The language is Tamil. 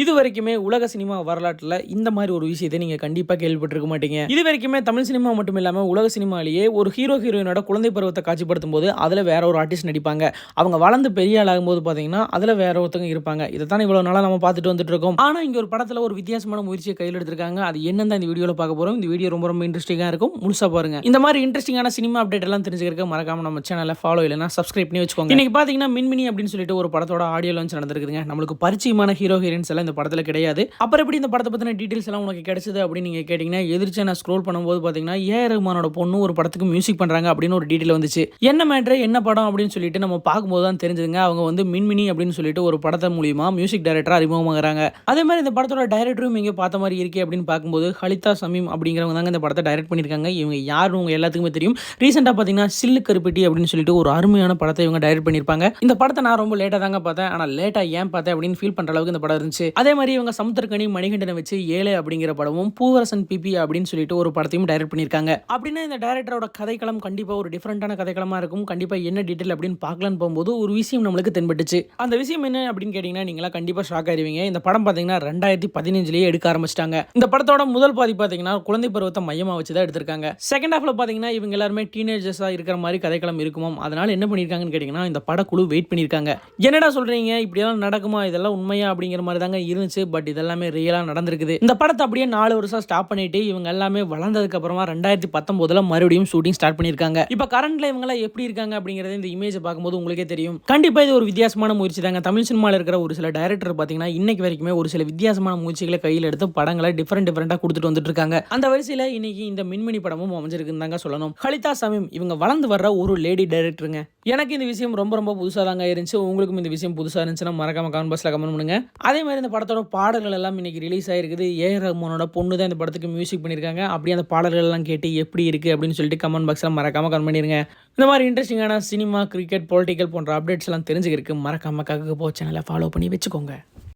இது வரைக்குமே உலக சினிமா வரலாற்றில் இந்த மாதிரி ஒரு விஷயத்தை நீங்கள் கண்டிப்பாக கேள்விப்பட்டிருக்க மாட்டீங்க. இது வரைக்குமே தமிழ் சினிமா மட்டும் இல்லாமல் உலக சினிமாலேயே ஒரு ஹீரோ ஹீரோயினோட குழந்தை பருவத்தை காட்சிப்படுத்தும் போது அதில் வேற ஒரு ஆர்டிஸ்ட் நடிப்பாங்க. அவங்க வளர்ந்து பெரிய ஆளாகும் போது பார்த்தீங்கன்னா அதில் வேற ஒருத்தங்க இருப்பாங்க. இதை தான் இவ்வளோ நாளாக நம்ம பார்த்துட்டு வந்துட்டு இருக்கோம். ஆனால் இங்கே ஒரு படத்தில் ஒரு வித்தியாசமான முயற்சியை கையில் எடுத்திருக்காங்க. அது என்னென்ன இந்த வீடியோவில் பார்க்க போகிறோம் இந்த வீடியோ ரொம்ப ரொம்ப இன்ட்ரெஸ்டிங்காக இருக்கும். முழுசாக பாருங்க. இந்த மாதிரி இன்ட்ரெஸ்டிங்கான சினிமா அப்டேட் எல்லாம் தெரிஞ்சுக்கிறக்க மறக்காம நம்ம சேனலை ஃபாலோ இல்லைனா சப்ஸ்கிரைப் பண்ணி வச்சுக்கோங்க. இன்னைக்கு பார்த்தீங்கன்னா மின்மினி அப்படின்னு சொல்லிட்டு ஒரு படத்தோட ஆடியோ லான்ச் நடந்திருக்குதுங்க. நம்மளுக்கு பரிச்சயமான ஹீரோ ஹீரோயின்ஸ் எல்லாம் இந்த படத்தில் கிடையாது. அப்புறம் எப்படி இந்த படத்தை பற்றின டீட்டெயில்ஸ் எல்லாம் உனக்கு கிடைச்சது அப்படின்னு நீங்கள் கேட்டிங்கன்னா எதிர்த்து நான் ஸ்க்ரோல் பண்ணும்போது பார்த்தீங்கன்னா ஏ ரகுமானோட பொண்ணு ஒரு படத்துக்கு மியூசிக் பண்ணுறாங்க அப்படின்னு ஒரு டீட்டெயில் வந்துச்சு. என்ன மேட்ரு என்ன படம் அப்படின்னு சொல்லிட்டு நம்ம பார்க்கும்போது தான் தெரிஞ்சதுங்க. அவங்க வந்து மின்மினி அப்படின்னு சொல்லிட்டு ஒரு படத்தை மூலியமா மியூசிக் டைரக்டராக அறிமுகமாகறாங்க. அதே மாதிரி இந்த படத்தோட டைரக்டரும் இங்கே பார்த்த மாதிரி இருக்கே அப்படின்னு பார்க்கும்போது ஹலிதா சமீம் அப்படிங்கிறவங்க தாங்க இந்த படத்தை டைரக்ட் பண்ணியிருக்காங்க. இவங்க யாருன்னு உங்க எல்லாத்துக்குமே தெரியும். ரீசெண்டாக பார்த்தீங்கன்னா சில்லு கருப்பட்டி அப்படின்னு சொல்லிட்டு ஒரு அருமையான படத்தை இவங்க டைரக்ட் பண்ணியிருப்பாங்க. இந்த படத்தை நான் ரொம்ப லேட்டாக தாங்க பார்த்தேன். ஆனால் லேட்டாக ஏன் பார்த்தேன் அப்படின்னு ஃபீல் பண்ணுற அளவுக்கு இந்த படம் இருந்துச்சு. அதே மாதிரி இவங்க சமுத்திரக்கணி மணிகண்டனை வச்சு ஏழை அப்படிங்கிற படமும் பூவரசன் பிபி அப்படின்னு சொல்லிட்டு ஒரு படத்தையும் டைரக்ட் பண்ணியிருக்காங்க. அப்படின்னா இந்த டைரக்டரோட கதைக்களம் கண்டிப்பாக ஒரு டிஃப்ரெண்டான கதைக்களமாக இருக்கும். கண்டிப்பாக என்ன டீட்டெயில் அப்படின்னு பார்க்கலான்னு போகும்போது ஒரு விஷயம் நம்மளுக்கு தென்பட்டுச்சு. அந்த விஷயம் என்ன அப்படின்னு கேட்டிங்கன்னா நீங்களாம் கண்டிப்பாக ஷாக் ஆயிருவீங்க. இந்த படம் பார்த்தீங்கன்னா ரெண்டாயிரத்தி பதினஞ்சுலேயே எடுக்க ஆரம்பிச்சிட்டாங்க. இந்த படத்தோட முதல் பாதி பார்த்தீங்கன்னா குழந்தை பருவத்தை மையமாக வச்சு தான் எடுத்திருக்காங்க. செகண்ட் ஹாஃப்ல பார்த்தீங்கன்னா இவங்க எல்லாருமே டீனேஜர்ஸாக இருக்கிற மாதிரி கதைக்களம் இருக்குமோ. அதனால் என்ன பண்ணியிருக்காங்கன்னு கேட்டிங்கன்னா இந்த படக்குழு வெயிட் பண்ணியிருக்காங்க. என்னடா சொல்கிறீங்க இப்படியெல்லாம் நடக்குமா? இதெல்லாம் உண்மையா? அப்படிங்கிற மாதிரி தாங்க இருந்துச்சு பட் இதெல்லாமே ரியலாக நடந்திருக்குது. இந்த படத்தை அப்படியே நாலு வருஷம் ஸ்டாப் பண்ணிட்டு இவங்க எல்லாமே வளர்ந்ததுக்கு அப்புறமா ரெண்டாயிரத்தி பத்தொன்பதுல மறுபடியும் ஷூட்டிங் ஸ்டார்ட் பண்ணியிருக்காங்க. இப்போ கரண்ட்ல இவங்க எல்லாம் எப்படி இருக்காங்க அப்படிங்கறது இந்த இமேஜ் பார்க்கும்போது உங்களுக்கே தெரியும். கண்டிப்பா இது ஒரு வித்தியாசமான முயற்சி தாங்க. தமிழ் சினிமாவில் இருக்கிற ஒரு சில டைரக்டர் பார்த்தீங்கன்னா இன்னைக்கு வரைக்குமே ஒரு சில வித்தியாசமான முயற்சிகளை கையில் எடுத்து படங்களை டிஃப்ரெண்ட் டிஃப்ரெண்டாக கொடுத்துட்டு வந்துட்டு இருக்காங்க. அந்த வரிசையில் இன்னைக்கு இந்த மின்மினி படமும் அமைஞ்சிருக்குன்னு தாங்க சொல்லணும். ஹலிதா சமீம் இவங்க வளர்ந்து வர்ற ஒரு லேடி டைரக்டருங்க எனக்கு இந்த விஷயம் ரொம்ப ரொம்ப புதுசாக தாங்க இருந்துச்சு. உங்களுக்கும் இந்த விஷயம் புதுசாக இருந்துச்சுன்னா மறக்காம கமெண்ட் பாக்ஸில் கமெண்ட் பண்ணுங்க. அதே மாதிரி இந்த படத்தோட பாடல்கள் எல்லாம் இன்னைக்கு ரிலீஸ் ஆயிருக்குது. ஏ. ரஹ்மானோட பொண்ணு தான் இந்த படத்துக்கு மியூசிக் பண்ணியிருக்காங்க. அப்படியே அந்த பாடல்கள் எல்லாம் கேட்டு எப்படி இருக்கு அப்படின்னு சொல்லிட்டு கமெண்ட் பாக்ஸில் மறக்காம கமெண்ட் பண்ணிருங்க. இந்த மாதிரி இன்ட்ரெஸ்டிங்கான சினிமா கிரிக்கெட் பொலிட்டிக்கல் போன்ற அப்டேட்ஸ் எல்லாம் தெரிஞ்சுக்கிறதுக்கு மறக்காம கக்கு போ சேனலை ஃபாலோ பண்ணி வச்சுக்கோங்க.